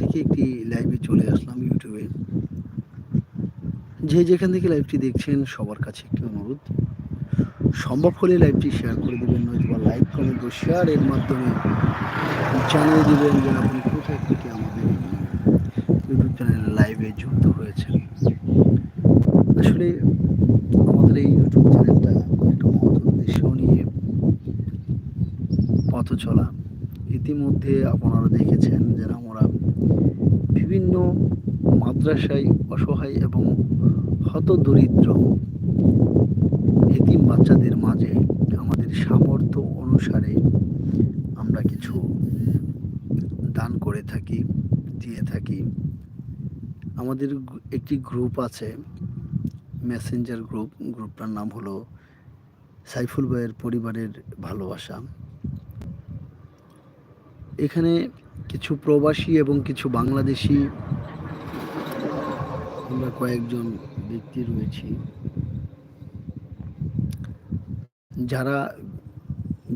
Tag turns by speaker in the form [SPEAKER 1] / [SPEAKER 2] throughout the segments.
[SPEAKER 1] থেকে একটি লাইভে চলে আসলাম ইউটিউবে যে যেখান থেকে লাইভটি দেখছেন, সবার কাছে একটি অনুরোধ। সম্ভব হলে লাইভটি শেয়ার করে দেবেন নয়তো লাইক কমেন্ট ও শেয়ার এর মাধ্যমে জানিয়ে দেবেন যে আপনি কোথায় থেকে আমাদের ইউটিউব চ্যানেলে লাইভে যুক্ত হয়েছেন। আসলে আমাদের এই ইউটিউব চ্যানেলটা একটা মহৎ উদ্দেশ্য নিয়ে পথ চলা। ইতিমধ্যে আপনারা দেখেছেন যে বিভিন্ন মাদ্রাসায় অসহায় এবং হতদরিদ্র এতিম বাচ্চাদের মাঝে আমাদের সামর্থ্য অনুসারে আমরা কিছু দান করে থাকি, দিয়ে থাকি। আমাদের একটি গ্রুপ আছে, মেসেঞ্জার গ্রুপ। গ্রুপটার নাম হলো সাইফুল ভাইয়ের পরিবারের ভালোবাসা। এখানে কিছু প্রবাসী এবং কিছু বাংলাদেশি, আমরা কয়েকজন ব্যক্তি রয়েছি। যারা,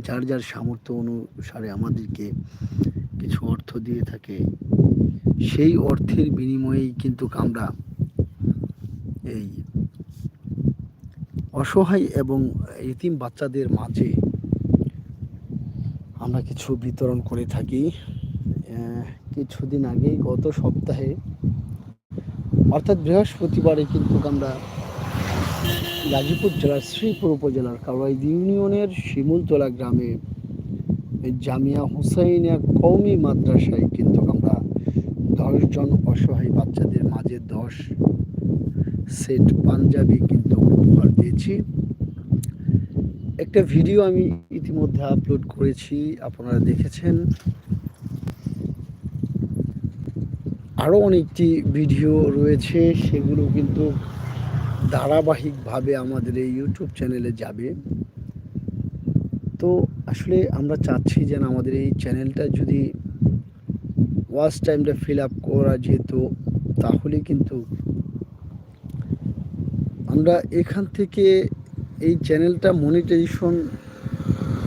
[SPEAKER 1] যার যার সামর্থ্য অনুসারে আমাদেরকে কিছু অর্থ দিয়ে থাকে, সেই অর্থের বিনিময়েই কিন্তু আমরা এই অসহায় এবং এতিম বাচ্চাদের মাঝে আমরা কিছু বিতরণ করে থাকি। কিছুদিন আগেই গত সপ্তাহে, অর্থাৎ বৃহস্পতিবারে কিন্তু আমরা গাজীপুর জেলার শ্রীপুর উপজেলার কাওয়াইদ ইউনিয়নের শিমুলতলা গ্রামে জামিয়া হুসাইনিয়া কওমি মাদ্রাসায় কিন্তু আমরা দশজন অসহায় বাচ্চাদের মাঝে দশ সেট পাঞ্জাবি কিন্তু উপহার দিয়েছি। একটা ভিডিও আমি ইতিমধ্যে আপলোড করেছি, আপনারা দেখেছেন। আরও অনেকটি ভিডিও রয়েছে, সেগুলো কিন্তু ধারাবাহিকভাবে আমাদের এই ইউটিউব চ্যানেলে যাবে। তো আসলে আমরা চাচ্ছি যেন আমাদের এই চ্যানেলটা যদি ওয়াচ টাইমটা ফিল আপ করা যেত, তাহলে কিন্তু আমরা এখান থেকে এই চ্যানেলটা মনিটাইজেশন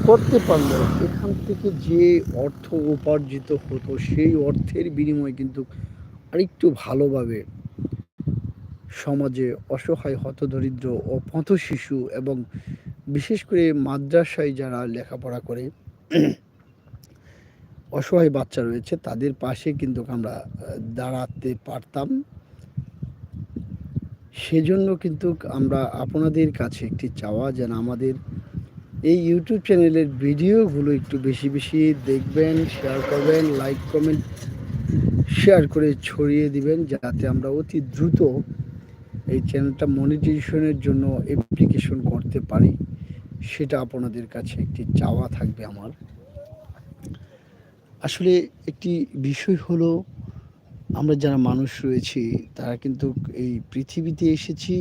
[SPEAKER 1] করতে পারলে, এখান থেকে যে অর্থ উপার্জিত হতো, সেই অর্থের বিনিময়ে কিন্তু আরেকটু ভালোভাবে সমাজে অসহায়, হতদরিদ্র ও পথ শিশু এবং বিশেষ করে মাদ্রাসায় যারা লেখাপড়া করে, অসহায় বাচ্চা রয়েছে, তাদের পাশে কিন্তু আমরা দাঁড়াতে পারতাম। সেজন্য কিন্তু আমরা আপনাদের কাছে একটি চাওয়া যেন আমাদের এই ইউটিউব চ্যানেলের ভিডিওগুলো একটু বেশি বেশি দেখবেন শেয়ার করবেন লাইক কমেন্ট শেয়ার করে ছড়িয়ে দিবেন যাতে আমরা অতি দ্রুত এই চ্যানেলটা মনিটাইজেশনের জন্য অ্যাপ্লিকেশন করতে পারি। সেটা আপনাদের কাছে একটি চাওয়া থাকবে আমার। আসলে একটি বিষয় হলো আমরা যারা মানুষ রয়েছি, তারা কিন্তু এই পৃথিবীতে এসেছি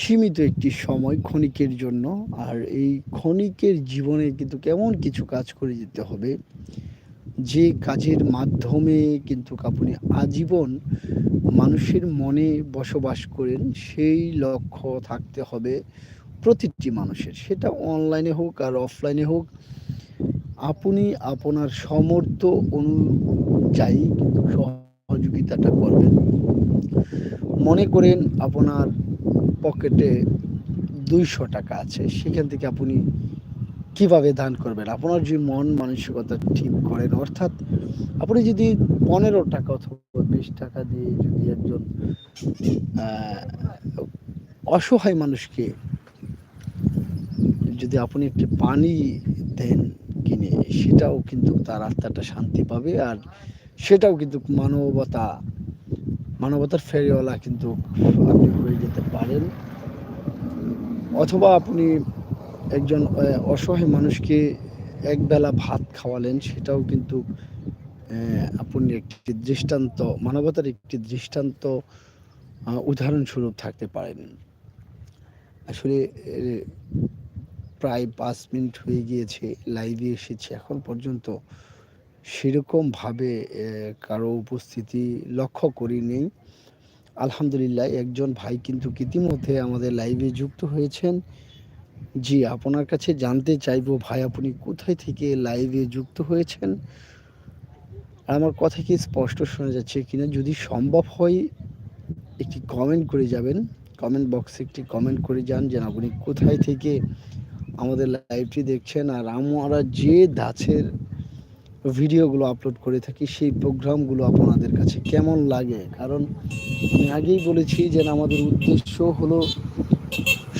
[SPEAKER 1] সীমিত একটি সময় ক্ষণিকের জন্য। আর এই ক্ষণিকের জীবনে কিন্তু কেমন কিছু কাজ করে যেতে হবে, যে কাজের মাধ্যমে কিন্তু আপনি আজীবন মানুষের মনে বসবাস করেন, সেই লক্ষ্য থাকতে হবে প্রতিটি মানুষের। সেটা অনলাইনে হোক আর অফলাইনে হোক, আপনি আপনার সমর্থ অনুযায়ী কিন্তু সহযোগিতাটা করবেন। মনে করেন আপনার পকেটে দুইশো টাকা আছে, সেখান থেকে আপনি কীভাবে দান করবেন? আপনার যে মন মানসিকতা ঠিক করেন, অর্থাৎ আপনি যদি পনেরো টাকা অথবা বিশ টাকা দিয়ে যদি একজন অসহায় মানুষকে যদি আপনি একটি পানি দেন কিনে, সেটাও কিন্তু তার আত্মাটা শান্তি পাবে। আর সেটাও কিন্তু মানবতা, মানবতার ফেরিওয়ালা কিন্তু আপনি হয়ে যেতে পারেন। অথবা আপনি একজন অসহায় মানুষকে একবেলা ভাত খাওয়ালেন, সেটাও কিন্তু আপনি একটি দৃষ্টান্ত, মানবতার একটি দৃষ্টান্ত উদাহরণস্বরূপ থাকতে পারেন। আসলে প্রায় পাঁচ মিনিট হয়ে গিয়েছে, লাইভে এসেছি, এখন পর্যন্ত সেরকমভাবে কারও উপস্থিতি লক্ষ্য করি নেই আলহামদুলিল্লাহ, একজন ভাই কিন্তু ইতিমধ্যে আমাদের লাইভে যুক্ত হয়েছেন। জি, আপনার কাছে জানতে চাইব, ভাই, আপনি কোথায় থেকে লাইভে যুক্ত হয়েছেন? আমার কথা কি স্পষ্ট শোনা যাচ্ছে কিনা? যদি সম্ভব হয়, একটি কমেন্ট করে যাবেন। কমেন্ট বক্সে একটি কমেন্ট করে যান যে আপনি কোথায় থেকে আমাদের লাইভটি দেখছেন। আর আমরা যে দাছের ভিডিওগুলো আপলোড করে থাকি, সেই প্রোগ্রামগুলো আপনাদের কাছে কেমন লাগে? কারণ আমি আগেই বলেছি যে আমাদের উদ্দেশ্য হলো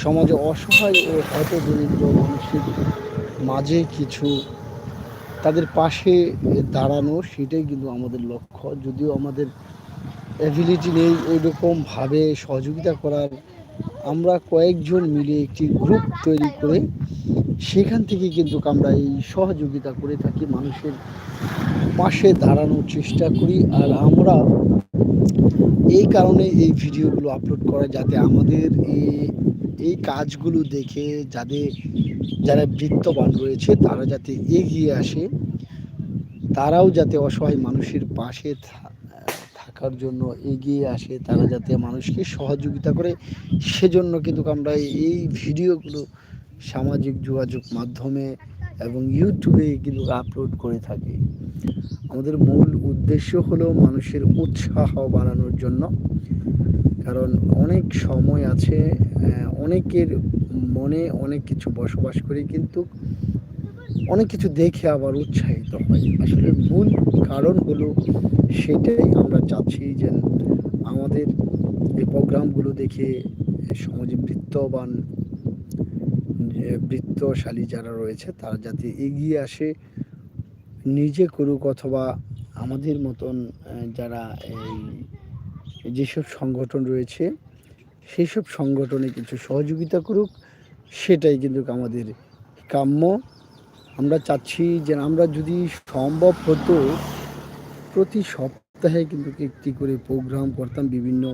[SPEAKER 1] সমাজে অসহায় ও হত দরিদ্র মানুষের মাঝে কিছু তাদের পাশে দাঁড়ানো, সেটাই কিন্তু আমাদের লক্ষ্য। যদিও আমাদের অ্যাবিলিটি নেই ওইরকমভাবে সহযোগিতা করার, আমরা কয়েকজন মিলে একটি গ্রুপ তৈরি করে সেখান থেকে কিন্তু আমরা এই সহযোগিতা করে থাকি, মানুষের পাশে দাঁড়ানোর চেষ্টা করি। আর আমরা এই কারণে এই ভিডিওগুলো আপলোড করা যাতে আমাদের এই এই কাজগুলো দেখে যাদের, যারা বৃত্তবান রয়েছে, তারা যাতে এগিয়ে আসে। তারাও যাতে অসহায় মানুষের পাশে থাকার জন্য এগিয়ে আসে, তারা যাতে মানুষকে সহযোগিতা করে। সেজন্য কিন্তু আমরা এই ভিডিওগুলো সামাজিক যোগাযোগ মাধ্যমে এবং ইউটিউবে কিন্তু আপলোড করে থাকি। আমাদের মূল উদ্দেশ্য হলো মানুষের উৎসাহ বাড়ানোর জন্য। কারণ অনেক সময় আছে অনেকের মনে অনেক কিছু বসবাস করি কিন্তু অনেক কিছু দেখে আবার উৎসাহিত হয়। আসলে মূল কারণ হলো সেটাই আমরা চাচ্ছি যে আমাদের এই প্রোগ্রামগুলো দেখে সমাজে বৃত্তবান বৃত্তশালী যারা রয়েছে, তারা যাতে এগিয়ে আসে। নিজে করুক অথবা আমাদের মতন যারা এই যেসব সংগঠন রয়েছে সেই সব সংগঠনে কিছু সহযোগিতা করুক, সেটাই কিন্তু আমাদের কাম্য। আমরা চাচ্ছি যে আমরা যদি সম্ভব হতো, প্রতি সপ্তাহে কিন্তু একটি করে প্রোগ্রাম করতাম বিভিন্ন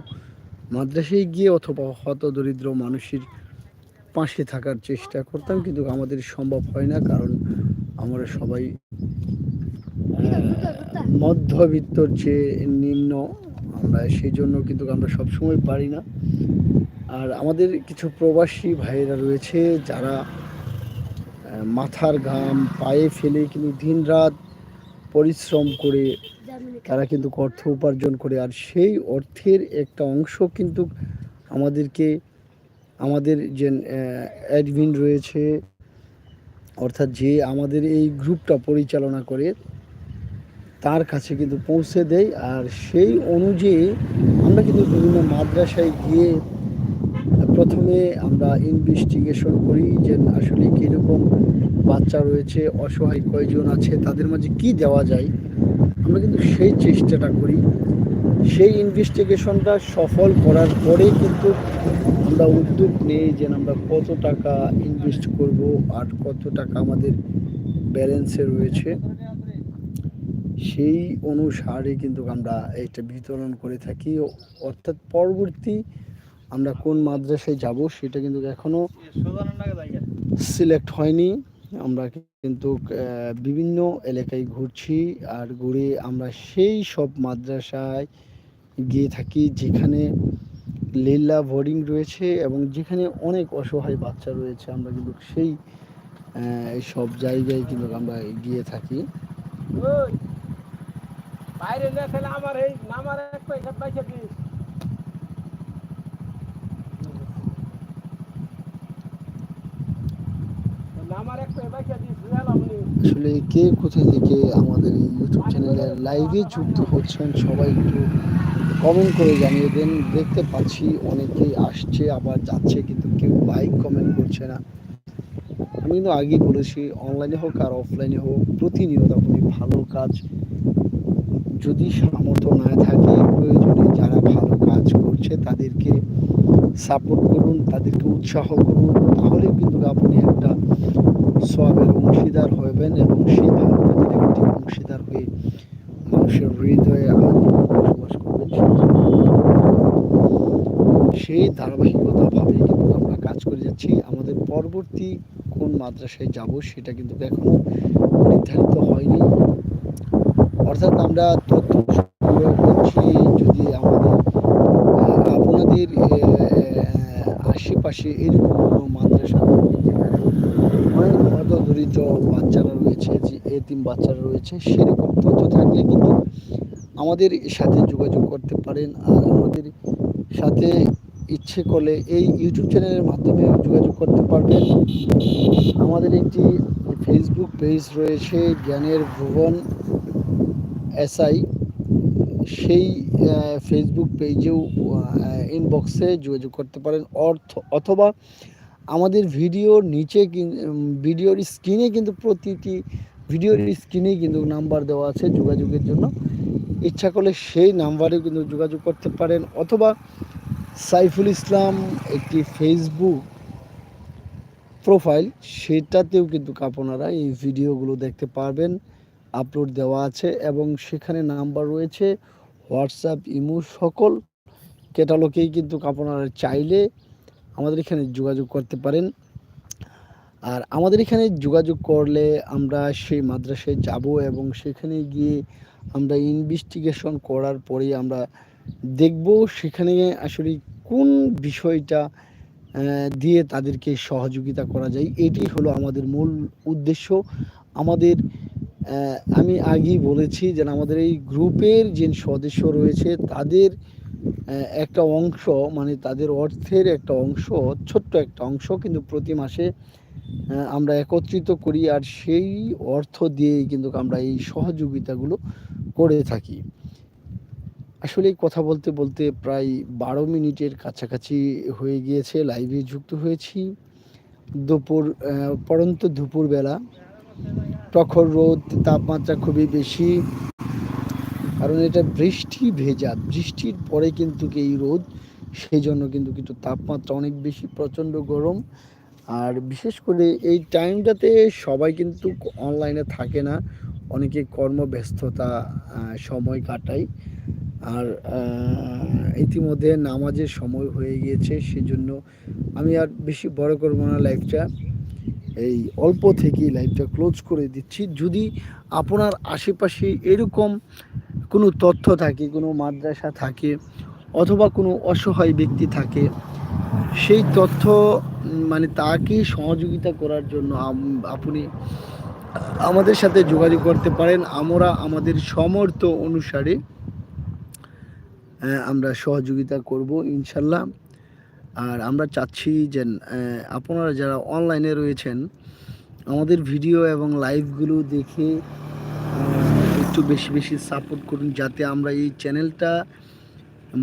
[SPEAKER 1] মাদ্রাসায় গিয়ে, অথবা হত দরিদ্র মানুষের পাশে থাকার চেষ্টা করতাম, কিন্তু আমাদের সম্ভব হয় না, কারণ আমরা সবাই মধ্যবিত্তর যে নিম্ন, আমরা সেই জন্য কিন্তু আমরা সবসময় পারি না। আর আমাদের কিছু প্রবাসী ভাইয়েরা রয়েছে, যারা মাথার ঘাম, পায়ে ফেলে কিন্তু দিন রাত পরিশ্রম করে তারা কিন্তু অর্থ উপার্জন করে, আর সেই অর্থের একটা অংশ কিন্তু আমাদেরকে আমাদের যে অ্যাডমিন রয়েছে, অর্থাৎ যে আমাদের এই গ্রুপটা পরিচালনা করে, তার কাছে কিন্তু পৌঁছে দেয়। আর সেই অনুযায়ী আমরা কিন্তু বিভিন্ন মাদ্রাসায় গিয়ে প্রথমে আমরা ইনভেস্টিগেশন করি যে আসলে কীরকম বাচ্চা রয়েছে, অসহায় কয়জন আছে, তাদের মাঝে কি দেওয়া যায়। আমরা কিন্তু সেই চেষ্টাটা করি। সেই ইনভেস্টিগেশনটা সফল করার পরে কিন্তু আমরা উদ্যোগ নেই যে আমরা কত টাকা ইনভেস্ট করব আর কত টাকা আমাদের ব্যালেন্সে রয়েছে। সেই অনুসারে কিন্তু আমরা এটা বিতরণ করে থাকি। অর্থাৎ পরবর্তী আমরা কোন মাদ্রাসায় যাব সেটা কিন্তু এখনও সিলেক্ট হয়নি। আমরা কিন্তু বিভিন্ন এলাকায় ঘুরছি আর ঘুরে আমরা সেই সব মাদ্রাসায় গিয়ে থাকি যেখানে লীলা বোর্ডিং রয়েছে এবং যেখানে অনেক অসহায় বাচ্চা রয়েছে। আমরা কিন্তু সেই সব জায়গায় কিন্তু আমরা গিয়ে থাকি। বাইরে আমার এই এক পয়সা পয়সা আসলে কে কোথা থেকে আমাদের এই ইউটিউব চ্যানেলে লাইভে যুক্ত হচ্ছেন সবাই একটু কমেন্ট করে জানিয়ে দেন। দেখতে পাচ্ছি অনেকেই আসছে, আবার যাচ্ছে, কিন্তু কেউ বাইক কমেন্ট করছে না। আমি কিন্তু আগেই বলেছি অনলাইনে হোক আর অফলাইনে হোক, প্রতিনিয়ত আপনি ভালো কাজ যদি সামর্থ্য না থাকে, প্রয়োজনে যারা ভালো কাজ করছে তাদেরকে সাপোর্ট করুন, তাদেরকে উৎসাহ করুন। তাহলে কিন্তু আপনি একটা সবের অংশীদার হবেন এবং সেই ভালো কাজের একটি অংশীদার হয়ে মানুষের হৃদয়ে বসবাস করবেন, সেই ধারাবাহিকতাভাবে কিন্তু আমরা কাজ করে যাচ্ছি। আমাদের পরবর্তী কোন মাদ্রাসায় যাব সেটা কিন্তু এখনও নির্ধারিত হয়নি। অর্থাৎ আমরা তথ্য সংগ্রহ করছি যদি আমাদের আপনাদের আশেপাশে এরকম কোনো মাদ্রাসা অনেক বাচ্চারা রয়েছে, যে এতিম বাচ্চারা রয়েছে, সেরকম তথ্য থাকলে কিন্তু আমাদের সাথে যোগাযোগ করতে পারেন আর আমাদের সাথে ইচ্ছে করলে এই ইউটিউব চ্যানেলের মাধ্যমে যোগাযোগ করতে পারবেন। আমাদের একটি ফেসবুক পেজ রয়েছে, জ্ঞানের ভুবন এসআই। সেই ফেসবুক পেজেও ইনবক্সে যোগাযোগ করতে পারেন। অর্থ, অথবা আমাদের ভিডিওর নিচে ভিডিওর স্ক্রিনে কিন্তু প্রতিটি, ভিডিওর স্ক্রিনেই কিন্তু নাম্বার দেওয়া আছে যোগাযোগের জন্য। ইচ্ছা করলে সেই নাম্বারে কিন্তু যোগাযোগ করতে পারেন অথবা সাইফুল ইসলাম একটি ফেসবুক প্রোফাইল সেটাতেও কিন্তু আপনারা এই ভিডিওগুলো দেখতে পারবেন আপলোড দেওয়া আছে এবং সেখানে নাম্বার রয়েছে হোয়াটসঅ্যাপ ইমো সকল ক্যাটালগেই কিন্তু আপনারা চাইলে আমাদের এখানে যোগাযোগ করতে পারেন। আর আমাদের এখানে যোগাযোগ করলে আমরা সেই মাদ্রাসায় যাব এবং সেখানে গিয়ে আমরা ইনভেস্টিগেশন করার পরে আমরা দেখব সেখানে আসলে কোন বিষয়টা দিয়ে তাদেরকে সহযোগিতা করা যায়। এটি হলো আমাদের মূল উদ্দেশ্য। আমাদের আমি আগেই বলেছি যে আমাদের এই গ্রুপের যে সদস্য রয়েছে তাদের একটা অংশ মানে তাদের অর্থের একটা অংশ, ছোট্ট একটা অংশ কিন্তু প্রতি মাসে আমরা একত্রিত করি আর সেই অর্থ দিয়েই কিন্তু আমরা এই সহযোগিতাগুলো করে থাকি। আসলে কথা বলতে বলতে প্রায় বারো মিনিটের কাছাকাছি হয়ে গিয়েছে লাইভে যুক্ত হয়েছি। দুপুর পরন্ত দুপুরবেলা। প্রখর রোদ, তাপমাত্রা খুবই বেশি। কারণ এটা বৃষ্টি ভেজা, বৃষ্টির পরে কিন্তু এই রোদ সেই জন্য কিন্তু কিন্তু তাপমাত্রা অনেক বেশি প্রচণ্ড গরম। আর বিশেষ করে এই টাইমটাতে সবাই কিন্তু অনলাইনে থাকে না, অনেকে কর্মব্যস্ততা সময় কাটায়। আর ইতিমধ্যে নামাজের সময় হয়ে গিয়েছে, সেজন্য আমি আর বেশি বড় করব না লাইফটা এই অল্প থেকেই লাইফটা ক্লোজ করে দিচ্ছি। যদি আপনার আশেপাশে এরকম কোনো তথ্য থাকে, কোনো মাদ্রাসা থাকে অথবা কোনো অসহায় ব্যক্তি থাকে, সেই তথ্য মানে তাকে সহযোগিতা করার জন্য আপনি, আমাদের সাথে যোগাযোগ করতে পারেন। আমরা আমাদের সমর্থ অনুসারে আমরা সহযোগিতা করব ইনশাল্লাহ। আর আমরা চাচ্ছি যে আপনারা যারা অনলাইনে রয়েছেন আমাদের ভিডিও এবং লাইভগুলো দেখে একটু বেশি বেশি সাপোর্ট করুন যাতে আমরা এই চ্যানেলটা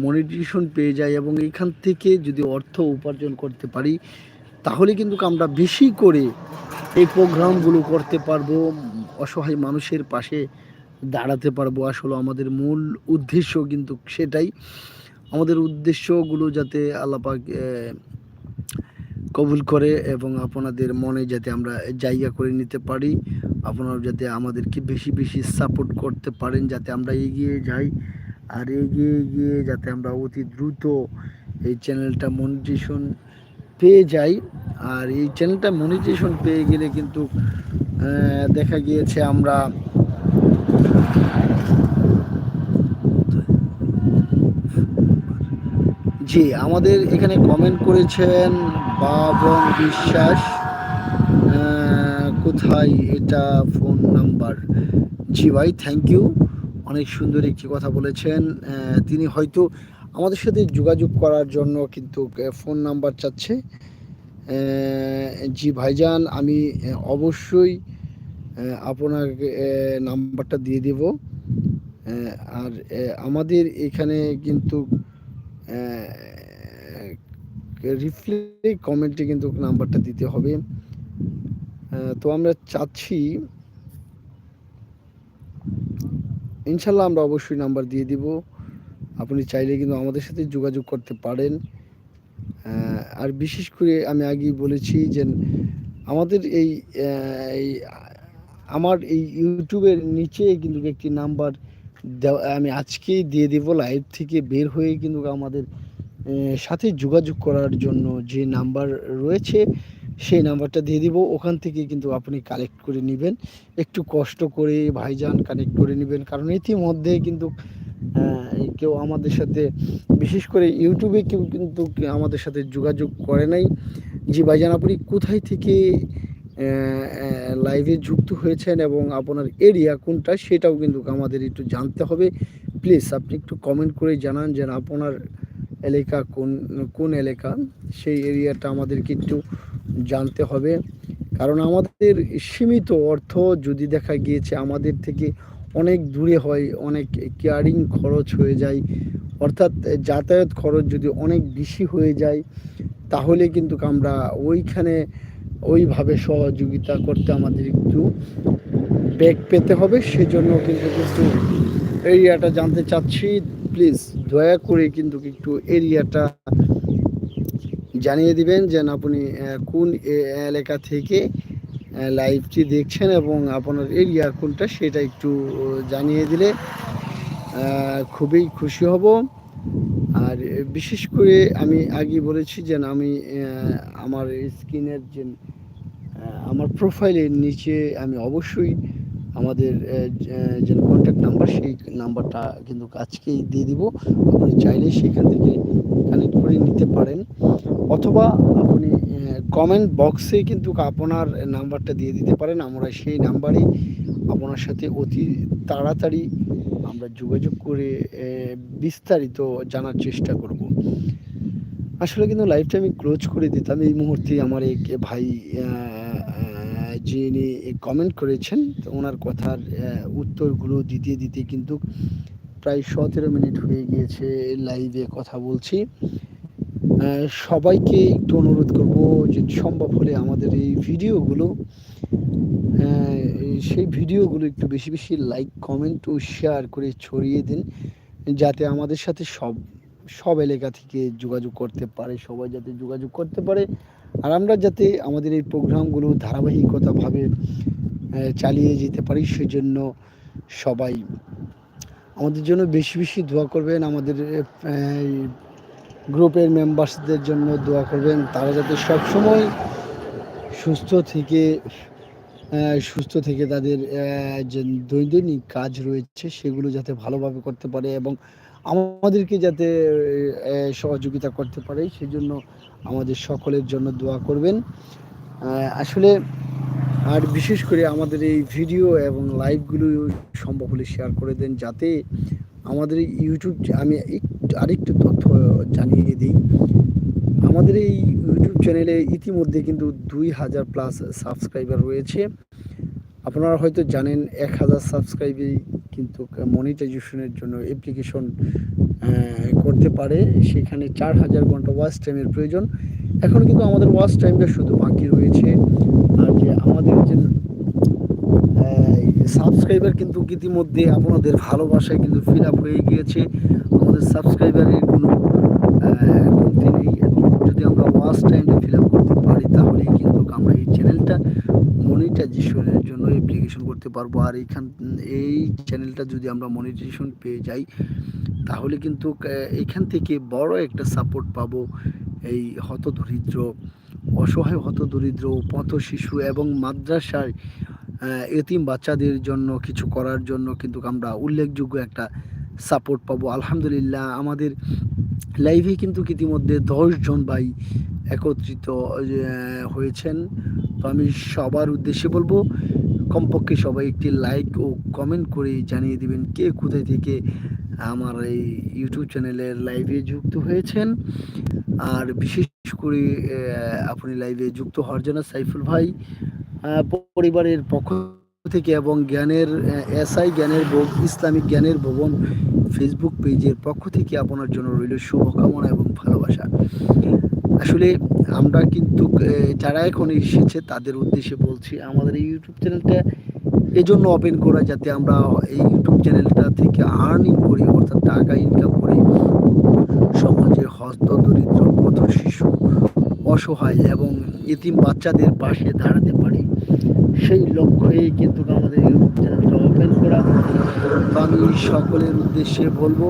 [SPEAKER 1] মনিটেশন পেয়ে যাই এবং এখান থেকে যদি অর্থ উপার্জন করতে পারি, তাহলে কিন্তু আমরা বেশি করে এই প্রোগ্রামগুলো করতে পারব, অসহায় মানুষের পাশে দাঁড়াতে পারব। আসলে আমাদের মূল উদ্দেশ্য কিন্তু সেটাই। আমাদের উদ্দেশ্যগুলো যাতে আল্লাপাক কবুল করে এবং আপনাদের মনে যাতে আমরা জায়গা করে নিতে পারি, আপনারা যাতে আমাদেরকে বেশি বেশি সাপোর্ট করতে পারেন যাতে আমরা এগিয়ে যাই। আর এগিয়ে গিয়ে যাতে আমরা অতি দ্রুত এই চ্যানেলটা মনিটেশন পেয়ে যাই। আর এই চ্যানেলটা মনিটেশন পেয়ে গেলে কিন্তু দেখা গিয়েছে আমরা জি, আমাদের এখানে কমেন্ট করেছেন বাবন বিশ্বাস কোথায় এটা ফোন নাম্বার জি ভাই থ্যাংক ইউ অনেক সুন্দর একটি কথা বলেছেন। তিনি হয়তো আমাদের সাথে যোগাযোগ করার জন্য কিন্তু ফোন নাম্বার চাচ্ছে। জি ভাইজান, আমি অবশ্যই আপনাকে নাম্বারটা দিয়ে দেব। আর আমাদের এখানে কিন্তু রিপ্লাই কমেন্টে কিন্তু নাম্বারটা দিতে হবে। তো আমরা চাচ্ছি, ইনশাল্লাহ আমরা অবশ্যই নাম্বার দিয়ে দিব। আপনি চাইলে কিন্তু আমাদের সাথে যোগাযোগ করতে পারেন। আর বিশেষ করে আমি আগেই বলেছি যে আমাদের এই আমার এই ইউটিউবের নিচে কিন্তু একটি নাম্বার আমি আজকেই দিয়ে দেব লাইভ থেকে বের হয়ে কিন্তু আমাদের সাথে যোগাযোগ করার জন্য যে নাম্বার রয়েছে, সেই নাম্বারটা দিয়ে দিব। ওখান থেকে কিন্তু আপনি কালেক্ট করে নেবেন। একটু কষ্ট করে ভাইজান কানেক্ট করে নেবেন। কারণ ইতিমধ্যে কিন্তু কেউ আমাদের সাথে, বিশেষ করে ইউটিউবে কেউ কিন্তু আমাদের সাথে যোগাযোগ করে নাই। জি ভাইজান, আপনি কোথায় থেকে লাইভে যুক্ত হয়েছেন এবং আপনার এরিয়া কোনটা সেটাও কিন্তু আমাদের একটু জানতে হবে। প্লিজ আপনি একটু কমেন্ট করে জানান যে আপনার এলাকা কোন কোন এলাকা? সেই এরিয়াটা আমাদেরকে একটু জানতে হবে। কারণ আমাদের সীমিত অর্থ যদি দেখা গিয়েছে আমাদের থেকে অনেক দূরে হয়, অনেক কেয়ারিং খরচ হয়ে যায়, অর্থাৎ যাতায়াত খরচ যদি অনেক বেশি হয়ে যায়, তাহলে কিন্তু আমরা ওইখানে ওইভাবে সহযোগিতা করতে আমাদের একটু ব্যাগ পেতে হবে, সেজন্য কিন্তু একটু এরিয়াটা জানতে চাচ্ছি। প্লিজ দয়া করে কিন্তু একটু এরিয়াটা জানিয়ে দিবেন যেন আপনি কোন এলাকা থেকে লাইভটি দেখছেন এবং আপনার এরিয়া কোনটা সেটা একটু জানিয়ে দিলে খুবই খুশি হব। আর বিশেষ করে আমি আগে বলেছি যে আমি আমার স্ক্রিনের যে আমার প্রোফাইলের নিচে আমি অবশ্যই আমাদের যে কন্ট্যাক্ট নাম্বার সেই নাম্বারটা কিন্তু আজকেই দিয়ে দিব। আপনি চাইলে সেখান থেকে কানেক্ট করে নিতে পারেন। অথবা আপনি কমেন্ট বক্সে কিন্তু আপনার নাম্বারটা দিয়ে দিতে পারেন। আমরা সেই নাম্বারেই আপনার সাথে অতি তাড়াতাড়ি আমরা যোগাযোগ করে বিস্তারিত জানার চেষ্টা করব। আসলে কিন্তু লাইভটা আমি ক্লোজ করে দিতাম এই মুহূর্তে আমার এক ভাই যিনি কমেন্ট করেছেন, তো ওনার কথার উত্তরগুলো দিতে দিতে কিন্তু প্রায় সতেরো মিনিট হয়ে গিয়েছে লাইভে কথা বলছি। সবাইকে একটু অনুরোধ করব যে সম্ভব হলে আমাদের এই ভিডিওগুলো সেই ভিডিওগুলো একটু বেশি বেশি লাইক কমেন্ট ও শেয়ার করে ছড়িয়ে দিন, যাতে আমাদের সাথে সব সব এলাকা থেকে যোগাযোগ করতে পারে, সবাই যাতে যোগাযোগ করতে পারে। আর আমরা যাতে আমাদের এই প্রোগ্রামগুলো ধারাবাহিকতাভাবে চালিয়ে যেতে পারি, সেজন্য সবাই আমাদের জন্য বেশি বেশি দোয়া করবেন, আমাদের গ্রুপের মেম্বার্সদের জন্য দোয়া করবেন, তারা যাতে সবসময় সুস্থ থেকে সুস্থ থেকে তাদের যে দৈনন্দিন কাজ রয়েছে সেগুলো যাতে ভালোভাবে করতে পারে এবং আমাদেরকে যাতে সহযোগিতা করতে পারে, সেজন্য আমাদের সকলের জন্য দোয়া করবেন। আসলে আর বিশেষ করে আমাদের এই ভিডিও এবং লাইভগুলো সম্ভব হলে শেয়ার করে দেন যাতে আমাদের ইউটিউব, আমি আরেকটু তথ্য জানিয়ে দিই। আমাদের এই চ্যানেলে ইতিমধ্যে কিন্তু দুই হাজার প্লাস সাবস্ক্রাইবার রয়েছে। আপনারা হয়তো জানেন এক হাজার সাবস্ক্রাইবেই কিন্তু মনিটাইজেশনের জন্য অ্যাপ্লিকেশন করতে পারে। সেখানে চার হাজার ঘণ্টা ওয়াচ টাইমের প্রয়োজন। এখন কিন্তু আমাদের ওয়াচ টাইমটা শুধু বাকি রয়েছে। আর যে আমাদের যে সাবস্ক্রাইবার কিন্তু ইতিমধ্যে আপনাদের ভালোবাসায় কিন্তু ফিল আপ হয়ে গিয়েছে। আমাদের সাবস্ক্রাইবারের কোনো যদি আমরা ওয়াচ টাইমটা ফিল আপ করতে পারি তাহলে কিন্তু আমরা এই চ্যানেলটা মনিটাইজেশনের জন্য করতে পারব। আর এইখান, এই চ্যানেলটা যদি আমরা মনিটাইজেশন পেয়ে যাই, তাহলে কিন্তু এখান থেকে বড় একটা সাপোর্ট পাবো এই হতদরিদ্র, অসহায় হতদরিদ্র, পথ শিশু এবং মাদ্রাসায় এতিম বাচ্চাদের জন্য কিছু করার জন্য কিন্তু আমরা উল্লেখযোগ্য একটা সাপোর্ট পাবো। আলহামদুলিল্লাহ, আমাদের লাইভে কিন্তু ইতিমধ্যে দশজন ভাই একত্রিত হয়েছেন। তো আমি সবার উদ্দেশ্যে বলব কমপক্ষে সবাই একটি লাইক ও কমেন্ট করে জানিয়ে দিবেন কে কোথায় থেকে আমার এই ইউটিউব চ্যানেলের লাইভে যুক্ত হয়েছেন। আর বিশেষ করে আপনি লাইভে যুক্ত হওয়ার জন্য সাইফুল ভাই পরিবারের পক্ষ থেকে এবং জ্ঞানের এসআই জ্ঞানের ইসলামিক জ্ঞানের ভবন ফেসবুক পেজের পক্ষ থেকে আপনার জন্য রইল শুভকামনা এবং ভালোবাসা। আসলে আমরা কিন্তু যারা এখন এসেছে তাদের উদ্দেশ্যে বলছি, আমাদের এই ইউটিউব চ্যানেলটা এজন্য ওপেন করা যাতে আমরা এই ইউটিউব চ্যানেলটা থেকে আর্নিং করি, অর্থাৎ টাকা ইনকাম করি। সমাজে হস্ত দরিদ্র পথ শিশু, অসহায় এবং ইতিম বাচ্চাদের পাশে দাঁড়াতে পারি, সেই লক্ষ্যে কিন্তু আমাদের ইউটিউব চ্যানেলটা ওপেন করা। আমি সকলের উদ্দেশ্যে বলব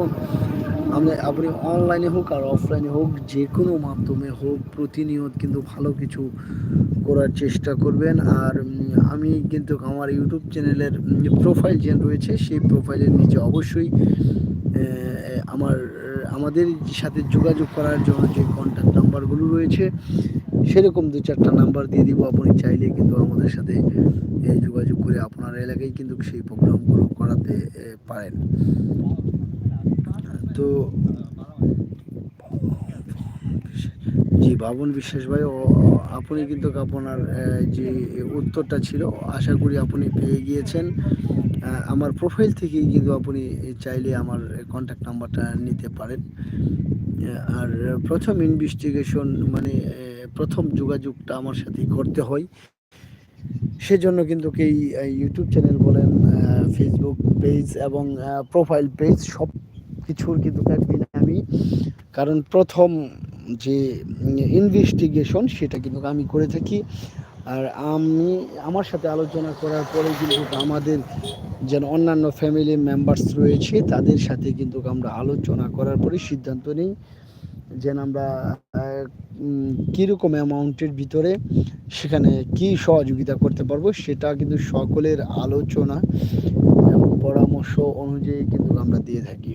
[SPEAKER 1] আমি আপনি অনলাইনে হোক আর অফলাইনে হোক যে কোনো মাধ্যমে হোক, প্রতিনিয়ত কিন্তু ভালো কিছু করার চেষ্টা করবেন। আর আমি কিন্তু আমার ইউটিউব চ্যানেলের প্রোফাইল যে রয়েছে, সেই প্রোফাইলের নিচে অবশ্যই আমার, আমাদের সাথে যোগাযোগ করার জন্য যে কন্ট্যাক্ট নাম্বারগুলো রয়েছে, সেরকম দু চারটা নাম্বার দিয়ে দিব। আপনি চাইলে কিন্তু আমাদের সাথে যোগাযোগ করে আপনার এলাকায় কিন্তু সেই প্রোগ্রামগুলো করাতে পারেন। তো, জি, বাবন বিশ্বাস ভাই আপনি কিন্তু আপনার যে উত্তরটা ছিল, আশা করি আপনি পেয়ে গিয়েছেন। আমার প্রোফাইল থেকেই কিন্তু আপনি চাইলে আমার কন্ট্যাক্ট নাম্বারটা নিতে পারেন। আর প্রথম ইনভেস্টিগেশন মানে প্রথম যোগাযোগটা আমার সাথে করতে হয়। সেজন্য কিন্তু এই ইউটিউব চ্যানেল বলেন ফেসবুক পেজ এবং প্রোফাইল পেজ সব কিছুর কিন্তু অ্যাডমিন আমি। কারণ প্রথম যে ইনভেস্টিগেশন সেটা কিন্তু আমি করে থাকি। আর আমি, আমার সাথে আলোচনা করার পরে কিন্তু আমাদের যেন অন্যান্য ফ্যামিলি মেম্বার্স রয়েছে, তাদের সাথে কিন্তু আমরা আলোচনা করার পরে সিদ্ধান্ত নিই যেন আমরা কীরকম অ্যামাউন্টের ভিতরে সেখানে কি সহযোগিতা করতে পারব সেটা কিন্তু সকলের আলোচনা এবং পরামর্শ অনুযায়ী কিন্তু আমরা দিয়ে থাকি।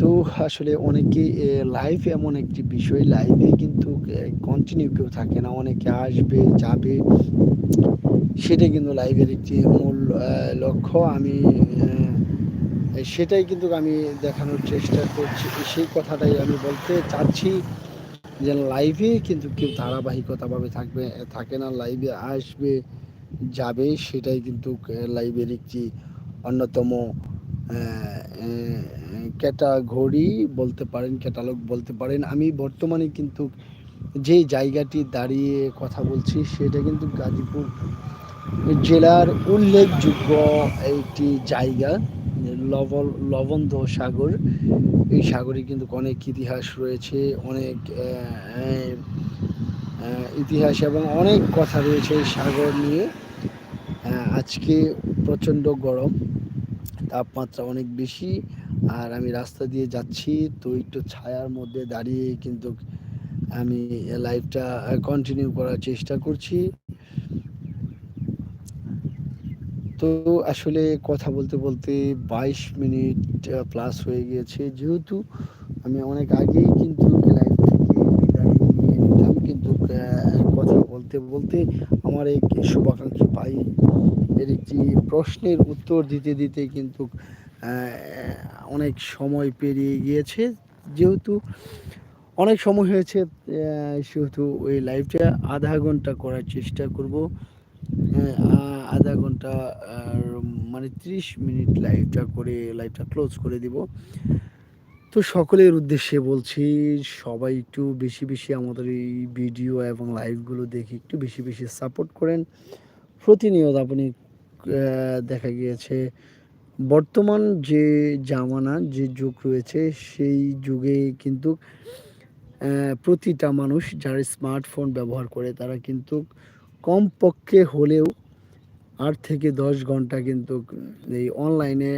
[SPEAKER 1] তো আসলে অনেকে লাইভ এমন একটি বিষয় লাইভে কিন্তু কন্টিনিউ কেউ থাকে না। অনেকে আসবে, যাবে। সেটা কিন্তু লাইভের একটি মূল লক্ষ্য। আমি সেটাই কিন্তু আমি দেখানোর চেষ্টা করছি। সেই কথাটাই আমি বলতে চাচ্ছি যে লাইভে কিন্তু কেউ ধারাবাহিকতাভাবে থাকবে, থাকে না। লাইভে আসবে, যাবে, সেটাই কিন্তু লাইভের একটি অন্যতম ক্যাটাগরি বলতে পারেন, ক্যাটালগ বলতে পারেন। আমি বর্তমানে কিন্তু যে জায়গাটি দাঁড়িয়ে কথা বলছি, সেটা কিন্তু গাজীপুর জেলার উল্লেখযোগ্য একটি জায়গা, লবণ লবন্ধ সাগর এই সাগরে কিন্তু অনেক ইতিহাস রয়েছে, অনেক ইতিহাস এবং অনেক কথা রয়েছে সাগর নিয়ে। আজকে প্রচণ্ড গরম। তাপমাত্রা অনেক বেশি। আর আমি রাস্তা দিয়ে যাচ্ছি, তো একটু ছায়ার মধ্যে দাঁড়িয়ে কিন্তু আমি লাইভটা কন্টিনিউ করার চেষ্টা করছি। তো আসলে কথা বলতে বলতে বাইশ মিনিট প্লাস হয়ে গিয়েছে। যেহেতু আমি অনেক আগেই কিন্তু লাইভ থেকে নিয়ে কিন্তু কথা বলতে বলতে আমার এক শুভাকাঙ্ক্ষী ভাই এর একটি প্রশ্নের উত্তর দিতে দিতে কিন্তু অনেক সময় পেরিয়ে গিয়েছে। যেহেতু অনেক সময় হয়েছে সেহেতু ওই লাইভটা আধা ঘণ্টা করার চেষ্টা করব। আধা ঘণ্টা মানে ত্রিশ মিনিট লাইভটা করে লাইভটা ক্লোজ করে দিব। তো সকলের উদ্দেশ্যে বলছি, সবাই একটু বেশি বেশি আমাদের এই ভিডিও এবং লাইভগুলো দেখে একটু বেশি বেশি সাপোর্ট করেন। প্রতিনিয়ত আপনি দেখা গিয়েছে। বর্তমান যে জামানা, যে যুগ রয়েছে, সেই যুগে কিন্তু প্রতিটা মানুষ যারা স্মার্টফোন ব্যবহার করে, তারা কিন্তু কমপক্ষে হলেও আট থেকে দশ ঘণ্টা কিন্তু এই অনলাইনে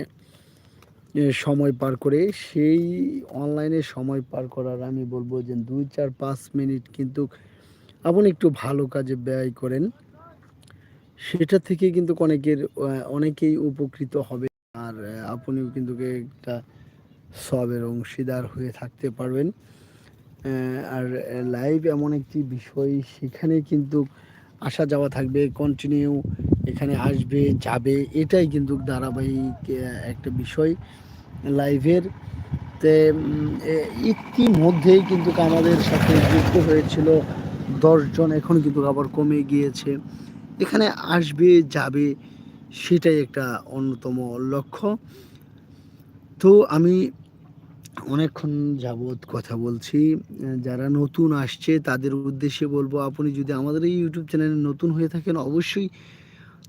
[SPEAKER 1] সময় পার করে, সেই অনলাইনে সময় পার করার আমি বলব যে দুই চার পাঁচ মিনিট কিন্তু আপনি একটু ভালো কাজে ব্যয় করেন। সেটা থেকে কিন্তু অনেকের অনেকেই উপকৃত হবে। আর আপনিও কিন্তু একটা সবের অংশীদার হয়ে থাকতে পারবেন। আর লাইভ এমন একটি বিষয়, সেখানে কিন্তু আসা যাওয়া থাকবে কন্টিনিউ এখানে আসবে, যাবে, এটাই কিন্তু ধারাবাহিক একটা বিষয় লাইভের তে ইতিমধ্যেই কিন্তু আমাদের সাথে যুক্ত হয়েছিল দশজন, এখন কিন্তু আবার কমে গিয়েছে। এখানে আসবে, যাবে, সেটাই একটা অন্যতম লক্ষ্য। তো আমি অনেকক্ষণ যাবৎ কথা বলছি। যারা নতুন আসছে, তাদের উদ্দেশ্যে বলব, আপনি যদি আমাদের এই ইউটিউব চ্যানেলে নতুন হয়ে থাকেন, অবশ্যই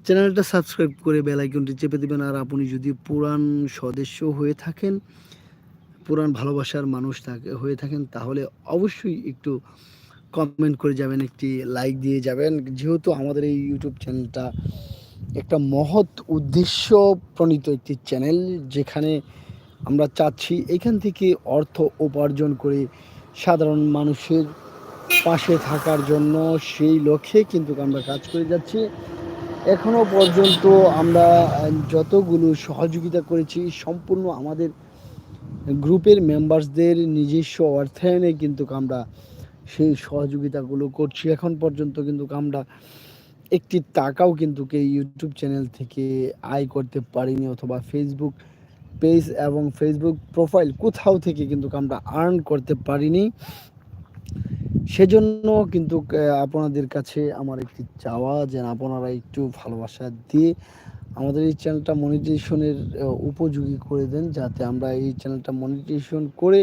[SPEAKER 1] চ্যানেলটা সাবস্ক্রাইব করে বেল আইকনটি চেপে দেবেন। আর আপনি যদি পুরান সদস্য হয়ে থাকেন পুরান ভালোবাসার মানুষ থাকে, হয়ে থাকেন, তাহলে অবশ্যই একটু কমেন্ট করে যাবেন, একটি লাইক দিয়ে যাবেন। যেহেতু আমাদের এই ইউটিউব চ্যানেলটা একটা মহৎ উদ্দেশ্য প্রণীত একটি চ্যানেল যেখানে আমরা চাচ্ছি এখান থেকে অর্থ উপার্জন করে সাধারণ মানুষের পাশে থাকার জন্য সেই লক্ষ্যে কিন্তু আমরা কাজ করে যাচ্ছি। এখনও পর্যন্ত আমরা যতগুলো সহযোগিতা করেছি, সম্পূর্ণ আমাদের গ্রুপের মেম্বার্সদের নিজস্ব অর্থায়নে কিন্তু আমরা সেই সহযোগিতাগুলো করছি। এখন পর্যন্ত কিন্তু আমরা একটি টাকাও কিন্তু এই ইউটিউব চ্যানেল থেকে আয় করতে পারিনি অথবা ফেসবুক পেজ এবং ফেসবুক প্রোফাইল কোথাও থেকে কিন্তু আমরা আর্ন করতে পারিনি। সেজন্য কিন্তু আপনাদের কাছে আমার একটি চাওয়া, যেন আপনারা একটু ভালোবাসা দিয়ে আমাদের এই চ্যানেলটা মনিটাইজেশনের উপযোগী করে দেন যাতে আমরা এই চ্যানেলটা মনিটাইজেশন করে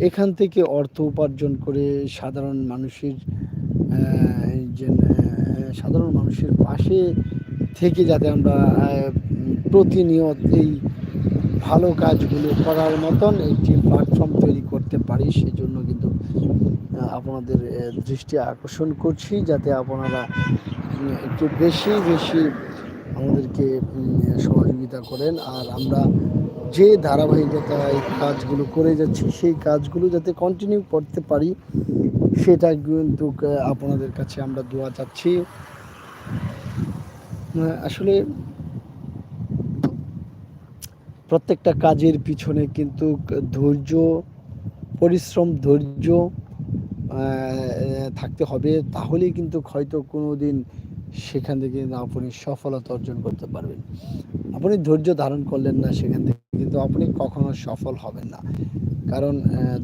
[SPEAKER 1] এখান থেকে অর্থ উপার্জন করে সাধারণ মানুষের যে সাধারণ মানুষের পাশে থেকে যাতে আমরা প্রতিনিয়ত এই ভালো কাজগুলো করার মতন একটি প্ল্যাটফর্ম তৈরি করতে পারি সেজন্য কিন্তু আপনাদের দৃষ্টি আকর্ষণ করছি যাতে আপনারা একটু বেশি বেশি আমাদেরকে সহযোগিতা করেন। আর আমরা যে ধারাবাহিকতায় কাজগুলো করে যাচ্ছি, সেই কাজগুলো যাতে কন্টিনিউ করতে পারি, সেটা কিন্তু আপনাদের কাছে আমরা দোয়া চাচ্ছি। আসলে প্রত্যেকটা কাজের পিছনে কিন্তু ধৈর্য, পরিশ্রম, ধৈর্য থাকতে হবে। তাহলেই কিন্তু হয়তো কোনো দিন সেখান থেকে কিন্তু আপনি সফলতা অর্জন করতে পারবেন। আপনি ধৈর্য ধারণ করলেন না সেখান থেকে কিন্তু আপনি কখনো সফল হবেন না। কারণ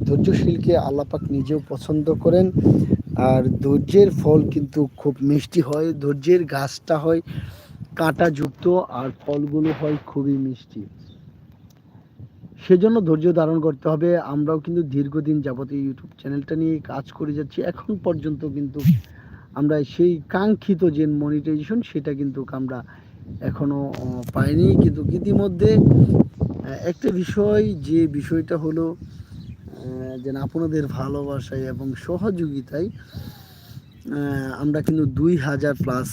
[SPEAKER 1] ধৈর্যশীলকে আল্লাপাক নিজেও পছন্দ করেন আর ধৈর্যের ফল কিন্তু খুব মিষ্টি হয়। ধৈর্যের গাছটা হয় কাঁটাযুক্ত আর ফলগুলো হয় খুবই মিষ্টি। সেজন্য ধৈর্য ধারণ করতে হবে। আমরাও কিন্তু দীর্ঘদিন যাবত এই ইউটিউব চ্যানেলটা নিয়ে কাজ করে যাচ্ছি। এখন পর্যন্ত কিন্তু আমরা সেই কাঙ্ক্ষিত যে মনিটাইজেশন সেটা কিন্তু আমরা এখনও পাইনি। কিন্তু ইতিমধ্যে একটা বিষয়, যে বিষয়টা হলো যে আপনাদের ভালোবাসায় এবং সহযোগিতায় আমরা কিন্তু দুই হাজার প্লাস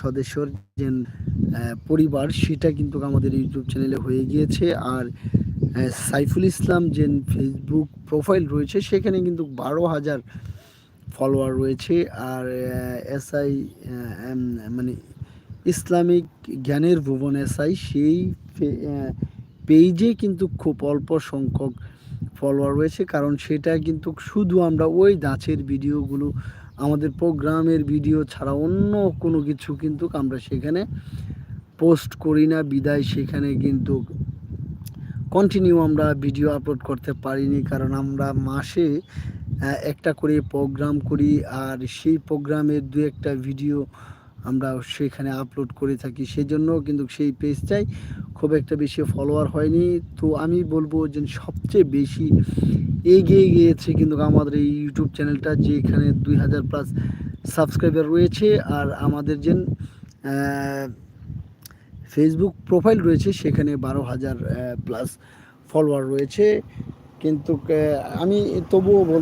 [SPEAKER 1] সদস্যর যে পরিবার, সেটা কিন্তু আমাদের ইউটিউব চ্যানেলে হয়ে গিয়েছে। আর সাইফুল ইসলাম যে ফেসবুক প্রোফাইল রয়েছে, সেখানে কিন্তু বারো হাজার ফলোয়ার রয়েছে আর এসআই মানে ইসলামিক জ্ঞানের ভুবন এসআই সেই পেজে কিন্তু খুব অল্প সংখ্যক ফলোয়ার রয়েছে। কারণ সেটা কিন্তু শুধু আমরা ওই নাচের ভিডিওগুলো, আমাদের প্রোগ্রামের ভিডিও ছাড়া অন্য কোনো কিছু কিন্তু আমরা সেখানে পোস্ট করি না। বিদায় সেখানে কিন্তু কন্টিনিউ আমরা ভিডিও আপলোড করতে পারিনি। কারণ আমরা মাসে একটা করে প্রোগ্রাম করি আর সেই প্রোগ্রামের দু একটা ভিডিও আমরা সেখানে আপলোড করে থাকি। সেজন্য কিন্তু সেই পেজটাই খুব একটা বেশি ফলোয়ার হয়নি। তো আমি বলব যে সবচেয়ে বেশি এগিয়ে গিয়েছে কিন্তু আমাদের এই ইউটিউব চ্যানেলটা যেখানে দুই হাজার প্লাস সাবস্ক্রাইবার রয়েছে আর আমাদের যে ফেসবুক প্রোফাইল রয়েছে সেখানে বারো হাজার প্লাস ফলোয়ার রয়েছে। কিন্তু আমি তবুও বলব